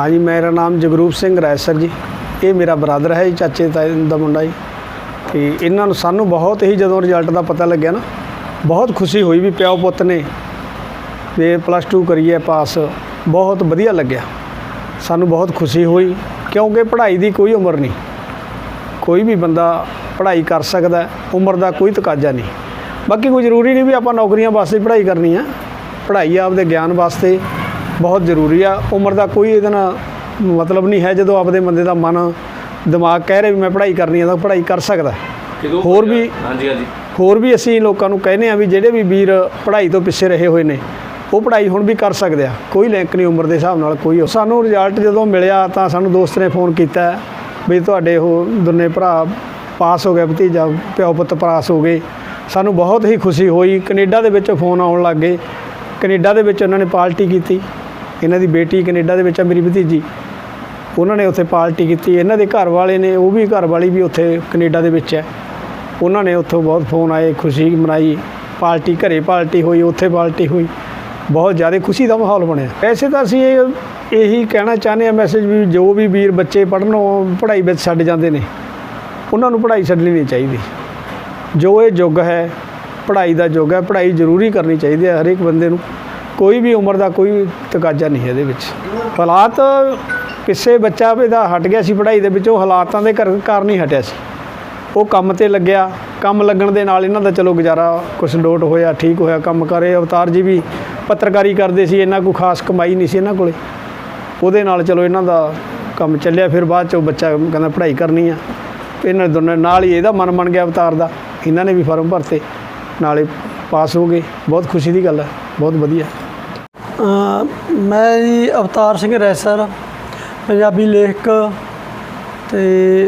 ਹਾਂਜੀ, ਮੇਰਾ ਨਾਮ ਜਗਰੂਪ ਸਿੰਘ ਰੈਸਰ ਜੀ। ਇਹ ਮੇਰਾ ਬ੍ਰਦਰ ਹੈ ਜੀ, ਚਾਚੇ ਤਾਏ ਦਾ ਮੁੰਡਾ ਜੀ। ਤੇ ਇਹਨਾਂ ਨੂੰ ਸਾਨੂੰ ਬਹੁਤ ਹੀ ਜਦੋਂ ਰਿਜ਼ਲਟ ਦਾ ਪਤਾ ਲੱਗਿਆ ਨਾ, ਬਹੁਤ ਖੁਸ਼ੀ ਹੋਈ ਵੀ ਪਿਓ ਪੁੱਤ ਨੇ ਤੇ ਪਲੱਸ 2 ਕਰੀਏ ਪਾਸ ਬਹੁਤ ਵਧੀਆ ਲੱਗਿਆ। ਸਾਨੂੰ ਬਹੁਤ ਖੁਸ਼ੀ ਹੋਈ, ਕਿਉਂਕਿ ਪੜ੍ਹਾਈ ਦੀ ਕੋਈ ਉਮਰ ਨਹੀਂ। ਕੋਈ ਵੀ ਬੰਦਾ ਪੜ੍ਹਾਈ ਕਰ ਸਕਦਾ ਉਮਰ ਦਾ ਕੋਈ ਤਕਾਜ਼ਾ ਨਹੀਂ। ਬਾਕੀ ਕੋਈ ਜ਼ਰੂਰੀ ਨਹੀਂ ਵੀ ਆਪਾਂ ਨੌਕਰੀਆਂ ਵਾਸਤੇ ਪੜ੍ਹਾਈ ਕਰਨੀ ਆ। ਪੜ੍ਹਾਈ ਆਪਦੇ ਗਿਆਨ ਵਾਸਤੇ। ਬਹੁਤ ਜ਼ਰੂਰੀ ਆ। ਉਮਰ ਦਾ ਕੋਈ ਇਹਦੇ ਨਾਲ ਮਤਲਬ ਨਹੀਂ ਹੈ ਜਦੋਂ ਆਪਦੇ ਬੰਦੇ ਦਾ ਮਨ ਦਿਮਾਗ ਕਹਿ ਰਿਹਾ ਵੀ ਮੈਂ ਪੜ੍ਹਾਈ ਕਰਨੀ ਆ ਤਾਂ ਪੜ੍ਹਾਈ ਕਰ ਸਕਦਾ। ਹੋਰ ਵੀ- ਹਾਂਜੀ ਹਾਂਜੀ। ਹੋਰ ਵੀ ਅਸੀਂ ਲੋਕਾਂ ਨੂੰ ਕਹਿੰਦੇ ਆ ਵੀ ਜਿਹੜੇ ਵੀ ਵੀਰ ਪੜ੍ਹਾਈ ਤੋਂ ਪਿੱਛੇ ਰਹੇ ਹੋਏ ਨੇ ਉਹ ਪੜ੍ਹਾਈ ਹੁਣ ਵੀ ਕਰ ਸਕਦੇ ਆ। ਕੋਈ ਲਿੰਕ ਨਹੀਂ ਉਮਰ ਦੇ ਹਿਸਾਬ ਨਾਲ ਕੋਈ ਸਾਨੂੰ ਰਿਜ਼ਲਟ ਜਦੋਂ ਮਿਲਿਆ ਤਾਂ ਸਾਨੂੰ ਦੋਸਤ ਨੇ ਫੋਨ ਕੀਤਾ ਵੀ ਤੁਹਾਡੇ ਉਹ ਦੋਨੇ ਭਰਾ ਪਾਸ ਹੋ ਗਏ ਭਤੀਜਾ ਪਿਓ ਪੁੱਤ ਪਾਸ ਹੋ ਗਏ। ਸਾਨੂੰ ਬਹੁਤ ਹੀ ਖੁਸ਼ੀ ਹੋਈ। ਕੈਨੇਡਾ ਦੇ ਵਿੱਚ ਫੋਨ ਆਉਣ ਲੱਗ ਗਏ। ਕੈਨੇਡਾ ਦੇ ਵਿੱਚ ਉਹਨਾਂ ਨੇ ਪਾਰਟੀ ਕੀਤੀ। ਇਹਨਾਂ ਦੀ ਬੇਟੀ ਕੈਨੇਡਾ ਦੇ ਵਿੱਚ ਆ ਮੇਰੀ ਭਤੀਜੀ। ਉਹਨਾਂ ਨੇ ਉੱਥੇ ਪਾਰਟੀ ਕੀਤੀ। ਇਹਨਾਂ ਦੇ ਘਰ ਵਾਲੇ ਨੇ, ਉਹ ਵੀ ਘਰ ਵਾਲੀ ਵੀ ਉੱਥੇ ਕੈਨੇਡਾ ਦੇ ਵਿੱਚ ਹੈ। ਉਹਨਾਂ ਨੇ ਉੱਥੋਂ ਬਹੁਤ ਫੋਨ ਆਏ, ਖੁਸ਼ੀ ਮਨਾਈ। ਪਾਰਟੀ, ਘਰੇ ਪਾਰਟੀ ਹੋਈ, ਉੱਥੇ ਪਾਰਟੀ ਹੋਈ। ਬਹੁਤ ਜ਼ਿਆਦਾ ਖੁਸ਼ੀ ਦਾ ਮਾਹੌਲ ਬਣਿਆ। ਵੈਸੇ ਤਾਂ ਅਸੀਂ ਇਹ, ਇਹੀ ਕਹਿਣਾ ਚਾਹੁੰਦੇ ਆ ਮੈਸੇਜ ਵੀ ਜੋ ਵੀ ਵੀਰ ਬੱਚੇ ਪੜ੍ਹਨੋਂ ਪੜ੍ਹਾਈ ਵਿੱਚ ਛੱਡ ਜਾਂਦੇ ਨੇ। ਉਹਨਾਂ ਨੂੰ ਪੜ੍ਹਾਈ ਛੱਡਣੀ ਨਹੀਂ ਚਾਹੀਦੀ। ਜੋ ਇਹ ਯੁੱਗ ਹੈ, ਪੜ੍ਹਾਈ ਦਾ ਯੁੱਗ ਹੈ, ਪੜ੍ਹਾਈ ਜ਼ਰੂਰੀ ਕਰਨੀ ਚਾਹੀਦੀ ਹੈ ਹਰੇਕ ਬੰਦੇ ਨੂੰ। ਕੋਈ ਵੀ ਉਮਰ ਦਾ ਕੋਈ ਤਕਾਜ਼ਾ ਨਹੀਂ ਇਹਦੇ ਵਿੱਚ। ਹਾਲਾਤ ਕਿਸੇ ਬੱਚਾ ਵੀ ਦਾ ਹਟ ਗਿਆ ਸੀ ਪੜ੍ਹਾਈ ਦੇ ਵਿੱਚ, ਉਹ ਹਾਲਾਤਾਂ ਦੇ ਕਰ- ਕਾਰਨ ਹੀ ਹਟਿਆ ਸੀ। ਉਹ ਕੰਮ ਤੇ ਲੱਗਿਆ, ਕੰਮ ਲੱਗਣ ਦੇ ਨਾਲ ਇਹਨਾਂ ਦਾ ਚਲੋ ਗੁਜ਼ਾਰਾ ਕੁਛ ਲੋਟ ਹੋਇਆ, ਠੀਕ ਹੋਇਆ, ਕੰਮ ਕਰੇ ਅਵਤਾਰ ਜੀ ਵੀ ਪੱਤਰਕਾਰੀ ਕਰਦੇ ਸੀ ਇਹਨਾਂ ਕੋਈ ਖਾਸ ਕਮਾਈ ਨਹੀਂ ਸੀ ਇਹਨਾਂ ਕੋਲੇ। ਉਹਦੇ ਨਾਲ ਚਲੋ ਇਹਨਾਂ ਦਾ ਕੰਮ ਚੱਲਿਆ, ਫਿਰ ਬਾਅਦ ਚੋਂ ਬੱਚਾ ਕਹਿੰਦਾ ਪੜ੍ਹਾਈ ਕਰਨੀ ਆ। ਇਹਨਾਂ ਦੋਨਾਂ, ਨਾਲ ਹੀ ਇਹਦਾ ਮਨ ਬਣ ਗਿਆ ਅਵਤਾਰ ਦਾ। ਇਹਨਾਂ ਨੇ ਵੀ ਫਾਰਮ ਭਰਤੇ, ਨਾਲੇ ਪਾਸ ਹੋ ਗਏ। ਬਹੁਤ ਖੁਸ਼ੀ ਦੀ ਗੱਲ ਹੈ, ਬਹੁਤ ਵਧੀਆ। ਮੈਂ ਜੀ ਅਵਤਾਰ ਸਿੰਘ ਰੈਸਰ, ਪੰਜਾਬੀ ਲੇਖਕ ਤੇ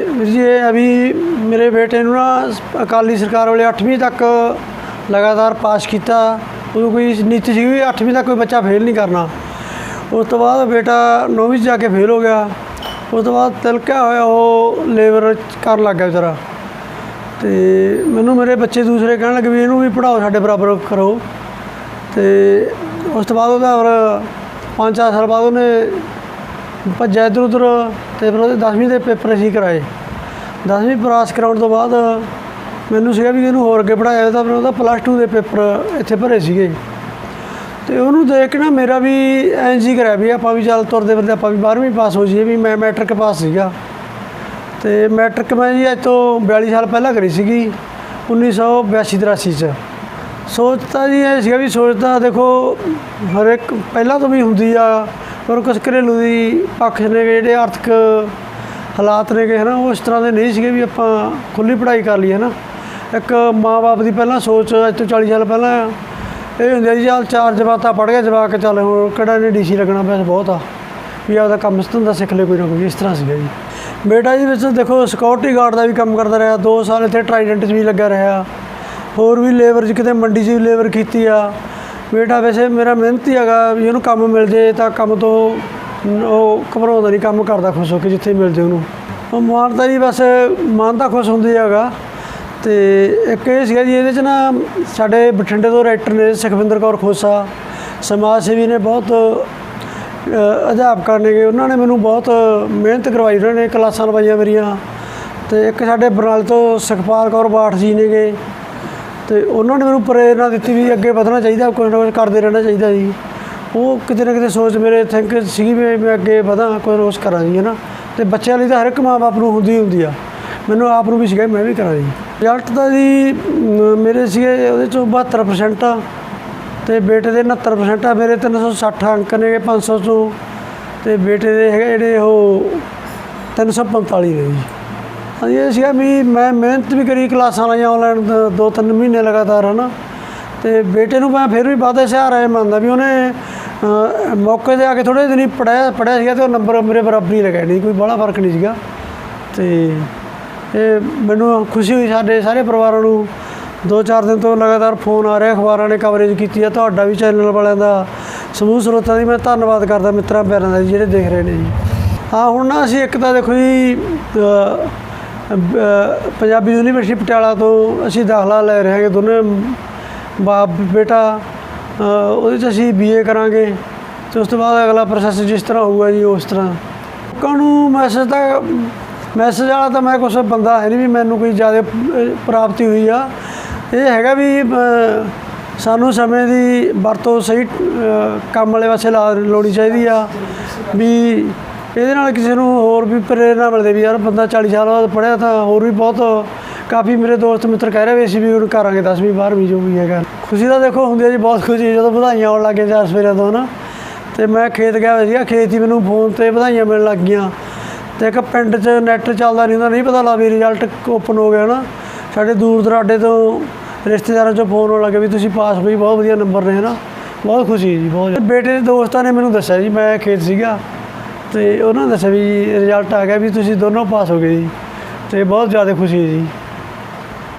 ਵੀਰ ਜੀ ਇਹ ਅਭੀ ਮੇਰੇ ਬੇਟੇ ਨੂੰ ਨਾ ਅਕਾਲੀ ਸਰਕਾਰ ਵਾਲੇ 8ਵੀਂ ਤੱਕ ਲਗਾਤਾਰ ਪਾਸ ਕੀਤਾ ਉਹ ਕੋਈ ਨੀਤੀ ਸੀ ਵੀ 8ਵੀਂ ਤੱਕ ਕੋਈ ਬੱਚਾ ਫੇਲ ਨਹੀਂ ਕਰਨਾ। ਉਸ ਤੋਂ ਬਾਅਦ ਬੇਟਾ 9ਵੀਂ 'ਚ ਜਾ ਕੇ ਫੇਲ ਹੋ ਗਿਆ। ਉਸ ਤੋਂ ਬਾਅਦ ਤਿਲਕਿਆ ਹੋਇਆ ਉਹ ਲੇਬਰ ਕਰਨ ਲੱਗ ਗਿਆ ਵਿਚਾਰਾ। ਤੇ ਮੈਨੂੰ ਮੇਰੇ ਬੱਚੇ ਦੂਸਰੇ ਕਹਿਣ ਲੱਗੇ ਵੀ ਇਹਨੂੰ ਵੀ ਪੜਾਓ ਸਾਡੇ ਬਰਾਬਰ ਕਰੋ। ਤੇ ਉਸ ਤੋਂ ਬਾਅਦ ਉਹਦਾ ਫਿਰ ਪੰਜ ਚਾਰ ਸਾਲ ਬਾਅਦ ਉਹਨੇ ਭੱਜਿਆ ਇੱਧਰ ਉੱਧਰ ਤੇ ਫਿਰ ਉਹਦੇ 10ਵੀਂ ਦੇ ਪੇਪਰ ਅਸੀਂ ਕਰਾਏ। 10ਵੀਂ ਪਾਸ ਕਰਾਉਣ ਤੋਂ ਬਾਅਦ ਮੈਨੂੰ ਸੀਗਾ ਵੀ ਇਹਨੂੰ ਹੋਰ ਅੱਗੇ ਪੜਾਇਆ ਤਾਂ ਫਿਰ ਉਹਦਾ ਪਲੱਸ 2 ਦੇ ਪੇਪਰ ਇੱਥੇ ਭਰੇ ਸੀਗੇ। ਤੇ ਉਹਨੂੰ ਦੇਖ ਕੇ ਨਾ ਮੇਰਾ ਵੀ ਐਂ ਜੀ ਕਰਿਆ ਵੀ ਆਪਾਂ ਵੀ ਚੱਲ ਤੁਰਦੇ ਫਿਰਦੇ ਆਪਾਂ ਵੀ 12ਵੀਂ ਪਾਸ ਹੋ ਜਾਈਏ ਵੀ ਮੈਂ ਮੈਟ੍ਰਿਕ ਪਾਸ ਸੀਗਾ। ਤੇ ਮੈਟ੍ਰਿਕ ਮੈਂ ਜੀ ਅੱਜ ਤੋਂ 42 ਸਾਲ ਪਹਿਲਾਂ ਕਰੀ ਸੀਗੀ 1982 83 ਚ। ਸੋਚਤਾ ਜੀ ਇਹ ਸੀਗਾ ਵੀ ਸੋਚਦਾ ਦੇਖੋ, ਹਰ ਇੱਕ ਪਹਿਲਾਂ ਤੋਂ ਵੀ ਹੁੰਦੀ ਆ, ਪਰ ਕੁਝ ਘਰੇਲੂ ਦੀ ਪੱਖ ਨੇ ਜਿਹੜੇ ਆਰਥਿਕ ਹਾਲਾਤ ਨੇ ਗੇ ਹਨਾ, ਉਹ ਇਸ ਤਰ੍ਹਾਂ ਦੇ ਨਹੀਂ ਸੀਗੇ ਵੀ ਆਪਾਂ ਖੁੱਲੀ ਪੜ੍ਹਾਈ ਕਰ ਲਈਏ ਨਾ ਇੱਕ ਮਾਂ-ਬਾਪ ਦੀ ਪਹਿਲਾਂ ਸੋਚ, ਅੱਜ ਤੋਂ 40 ਸਾਲ ਪਹਿਲਾਂ ਇਹ ਹੁੰਦੀ ਜੀ, ਚੱਲ ਚਾਰ ਜਮਾਤਾਂ ਪੜ੍ਹ ਗਿਆ ਕੇ ਚੱਲ ਹੁਣ ਕਿਹੜਾ ਨੇ ਡੀਸੀ ਲੱਗਣਾ ਪਿਆ ਬਹੁਤ ਆ। ਵੀ ਆਪਦਾ ਕੰਮ ਧੰਦਾ ਸਿੱਖ ਲੈ ਕੋਈ ਨਾ ਕੋਈ, ਇਸ ਤਰ੍ਹਾਂ ਸੀਗਾ ਜੀ। ਬੇਟਾ ਜੀ ਵਿੱਚ ਦੇਖੋ ਸਿਕਿਉਰਿਟੀ ਗਾਰਡ ਦਾ ਵੀ ਕੰਮ ਕਰਦਾ ਰਿਹਾ 2 ਸਾਲ ਇੱਥੇ ਟਰਾਈਡੈਂਟ 'ਚ ਵੀ ਲੱਗਾ ਰਿਹਾ। ਹੋਰ ਵੀ ਲੇਬਰ 'ਚ ਕਿਤੇ ਮੰਡੀ 'ਚ ਵੀ ਲੇਬਰ ਕੀਤੀ ਆ। ਬੇਟਾ ਵੈਸੇ ਮੇਰਾ ਮਿਹਨਤੀ ਹੈਗਾ, ਵੀ ਉਹਨੂੰ ਕੰਮ ਮਿਲ ਜੇ ਤਾਂ ਕੰਮ ਤੋਂ ਉਹ ਘਬਰਾਉਂਦਾ ਨਹੀਂ, ਕੰਮ ਕਰਦਾ ਖੁਸ਼ ਹੋ ਕੇ ਜਿੱਥੇ ਮਿਲ ਜੇ ਉਹਨੂੰ। ਉਹ ਮਾਨਤਾ ਜੀ ਬਸ ਮਨ ਤਾਂ ਖੁਸ਼ ਹੁੰਦੀ ਹੈਗਾ। ਤੇ ਇੱਕ ਇਹ ਸੀਗਾ ਜੀ, ਇਹਦੇ 'ਚ ਨਾ ਸਾਡੇ ਬਠਿੰਡੇ ਤੋਂ ਰਾਈਟਰ ਨੇ ਸੁਖਵਿੰਦਰ ਕੌਰ ਖੋਸਾ, ਸਮਾਜ ਸੇਵੀ ਨੇ ਬਹੁਤ ਅਧਿਆਪਕਾਂ ਨੇਗੇ ਉਹਨਾਂ ਨੇ ਮੈਨੂੰ ਬਹੁਤ ਮਿਹਨਤ ਕਰਵਾਈ ਉਹਨਾਂ ਨੇ ਕਲਾਸਾਂ ਲਵਾਈਆਂ ਮੇਰੀਆਂ। ਤੇ ਇੱਕ ਸਾਡੇ ਬਰਨਾਲੇ ਤੋਂ ਸੁਖਪਾਲ ਕੌਰ ਬਾਠ ਜੀ ਨੇਗੇ ਤੇ ਉਹਨਾਂ ਨੇ ਮੈਨੂੰ ਪ੍ਰੇਰਨਾ ਦਿੱਤੀ ਵੀ ਅੱਗੇ ਵਧਣਾ ਚਾਹੀਦਾ ਕੁਝ ਨਾ ਕੁਝ ਕਰਦੇ ਰਹਿਣਾ ਚਾਹੀਦਾ ਜੀ। ਉਹ ਕਿਤੇ ਨਾ ਕਿਤੇ ਸੋਚ ਮੇਰੇ ਥਿੰਕ ਸੀਗੀ ਵੀ ਮੈਂ ਅੱਗੇ ਵਧਾਂ ਕੋਈ ਰੋਸ ਕਰਾਂ ਜੀ ਹੈ ਨਾ ਤੇ ਬੱਚਿਆਂ ਲਈ ਤਾਂ ਹਰ ਇੱਕ ਮਾਂ-ਬਾਪ ਨੂੰ ਹੁੰਦੀ ਹੁੰਦੀ ਆ। ਮੈਨੂੰ ਆਪ ਨੂੰ ਵੀ ਸੀਗਾ ਮੈਂ ਵੀ ਕਰਾਂ ਜੀ। ਰਿਜ਼ਲਟ ਤਾਂ ਜੀ ਮੇਰੇ ਸੀਗੇ ਉਹਦੇ ਚੋਂ 72% ਆ ਤੇ ਬੇਟੇ ਦੇ 69% ਆ, ਮੇਰੇ 360 ਅੰਕ ਨੇ 500 ਤੋਂ ਤੇ ਬੇਟੇ ਦੇ ਹੈਗੇ ਜਿਹੜੇ ਉਹ 345 ਨੇ ਜੀ। ਹਾਂਜੀ, ਇਹ ਸੀਗਾ ਵੀ ਮੈਂ ਮਿਹਨਤ ਵੀ ਕਰੀ ਕਲਾਸਾਂ ਲਾਈਆਂ ਆਨਲਾਈਨ ਦੋ ਤਿੰਨ ਮਹੀਨੇ ਲਗਾਤਾਰ, ਹਨਾ। ਤੇ ਬੇਟੇ ਨੂੰ ਮੈਂ ਫਿਰ ਵੀ ਵਾਧੇ ਸਹਾਰਾ ਇਹ ਮੰਨਦਾ ਵੀ ਉਹਨੇ ਮੌਕੇ ਤੇ ਆ ਕੇ ਥੋੜੇ ਦਿਨ ਹੀ ਪੜਿਆ ਪੜਿਆ ਸੀਗਾ ਤੇ ਉਹ ਨੰਬਰ ਮੇਰੇ ਬਰਾਬਰ ਹੀ ਲਗਾਏ ਨਹੀਂ, ਕੋਈ ਬੜਾ ਫ਼ਰਕ ਨਹੀਂ ਸੀਗਾ। ਤੇ ਇਹ ਮੈਨੂੰ ਖੁਸ਼ੀ ਹੋਈ ਸਾਡੇ ਸਾਰੇ ਪਰਿਵਾਰਾਂ ਨੂੰ। ਦੋ ਚਾਰ ਦਿਨ ਤੋਂ ਲਗਾਤਾਰ ਫੋਨ ਆ ਰਿਹਾ, ਅਖਬਾਰਾਂ ਨੇ ਕਵਰੇਜ ਕੀਤੀ ਆ, ਤੁਹਾਡਾ ਵੀ ਚੈਨਲ ਵਾਲਿਆਂ ਦਾ, ਸਮੂਹ ਸਰੋਤਾਂ ਦੀ ਮੈਂ ਧੰਨਵਾਦ ਕਰਦਾ ਮਿੱਤਰਾਂ ਪਿਆਰਿਆਂ ਦਾ ਜੀ, ਜਿਹੜੇ ਦੇਖ ਰਹੇ ਨੇ ਜੀ। ਹਾਂ, ਹੁਣ ਨਾ ਅਸੀਂ ਇੱਕ ਤਾਂ ਦੇਖੋ ਜੀ ਪੰਜਾਬੀ ਯੂਨੀਵਰਸਿਟੀ ਪਟਿਆਲਾ ਤੋਂ ਅਸੀਂ ਦਾਖਲਾ ਲੈ ਰਹੇ ਹਾਂ ਦੋਨੇ ਬਾਪ ਬੇਟਾ ਉਹਦੇ 'ਚ ਅਸੀਂ ਬੀਏ ਕਰਾਂਗੇ ਤੇ ਉਸ ਤੋਂ ਬਾਅਦ ਅਗਲਾ ਪ੍ਰੋਸੈਸ ਜਿਸ ਤਰ੍ਹਾਂ ਹੋਊਗਾ ਜੀ ਉਸ ਤਰ੍ਹਾਂ। ਲੋਕਾਂ ਨੂੰ ਮੈਸੇਜ ਤਾਂ ਮੈਸੇਜ ਵਾਲਾ ਤਾਂ ਮੈਂ ਕੁਛ ਬੰਦਾ ਹੈ ਨਹੀਂ ਵੀ ਮੈਨੂੰ ਕੋਈ ਜ਼ਿਆਦਾ ਪ੍ਰਾਪਤੀ ਹੋਈ ਆ। ਇਹ ਹੈਗਾ ਵੀ ਸਾਨੂੰ ਸਮੇਂ ਦੀ ਵਰਤੋਂ ਸਹੀ ਕੰਮ ਵਾਲੇ ਪਾਸੇ ਲਾ ਲਾਉਣੀ ਚਾਹੀਦੀ ਆ ਵੀ ਇਹਦੇ ਨਾਲ ਕਿਸੇ ਨੂੰ ਹੋਰ ਵੀ ਪ੍ਰੇਰਨਾ ਮਿਲਦੇ ਵੀ ਯਾਰ ਬੰਦਾ 40 ਸਾਲ ਬਾਅਦ ਪੜ੍ਹਿਆ ਤਾਂ ਹੋਰ ਵੀ ਬਹੁਤ ਕਾਫੀ ਮੇਰੇ ਦੋਸਤ ਮਿੱਤਰ ਕਹਿ ਰਹੇ ਵੀ ਅਸੀਂ ਵੀ ਹੁਣ ਕਰਾਂਗੇ 10ਵੀਂ 12ਵੀਂ ਜੋ ਵੀ ਹੈਗਾ। ਖੁਸ਼ੀ ਤਾਂ ਦੇਖੋ ਹੁੰਦੀ ਹੈ ਜੀ, ਬਹੁਤ ਖੁਸ਼ੀ ਜਦੋਂ ਵਧਾਈਆਂ ਆਉਣ ਲੱਗੇ ਚਾਰ ਸਵੇਰੇ ਤੋਂ ਨਾ ਤੇ ਮੈਂ ਖੇਤ ਗਿਆ ਹੋਇਆ ਸੀਗਾ, ਖੇਤ ਹੀ ਮੈਨੂੰ ਫੋਨ ਤੇ ਵਧਾਈਆਂ ਮਿਲਣ ਲੱਗ ਗਈਆਂ। ਤੇ ਇੱਕ ਪਿੰਡ 'ਚ ਨੈੱਟ ਚੱਲਦਾ ਨਹੀਂ ਹੁੰਦਾ, ਨਹੀਂ ਪਤਾ ਲੱਗਾ ਵੀ ਰਿਜ਼ਲਟ ਓਪਨ ਹੋ ਗਿਆ ਨਾ ਸਾਡੇ ਦੂਰ ਦਰਾਡੇ ਤੋਂ ਰਿਸ਼ਤੇਦਾਰਾਂ 'ਚੋਂ ਫੋਨ ਆਉਣ ਲੱਗੇ ਵੀ ਤੁਸੀਂ ਪਾਸ ਹੋਈ ਬਹੁਤ ਵਧੀਆ ਨੰਬਰ ਨੇ ਨਾ ਬਹੁਤ ਖੁਸ਼ੀ ਹੈ ਜੀ, ਬਹੁਤ ਬੇਟੇ ਦੇ ਦੋਸਤਾਂ ਨੇ ਮੈਨੂੰ ਦੱਸਿਆ ਜੀ, ਮੈਂ ਖੇਤ ਸੀਗਾ। ਤੇ ਉਹਨਾਂ ਨੇ ਦੱਸਿਆ ਵੀ ਰਿਜ਼ਲਟ ਆ ਗਿਆ ਵੀ ਤੁਸੀਂ ਦੋਨੋਂ ਪਾਸ ਹੋ ਗਏ ਜੀ। ਤੇ ਬਹੁਤ ਜ਼ਿਆਦਾ ਖੁਸ਼ੀ ਹੈ ਜੀ।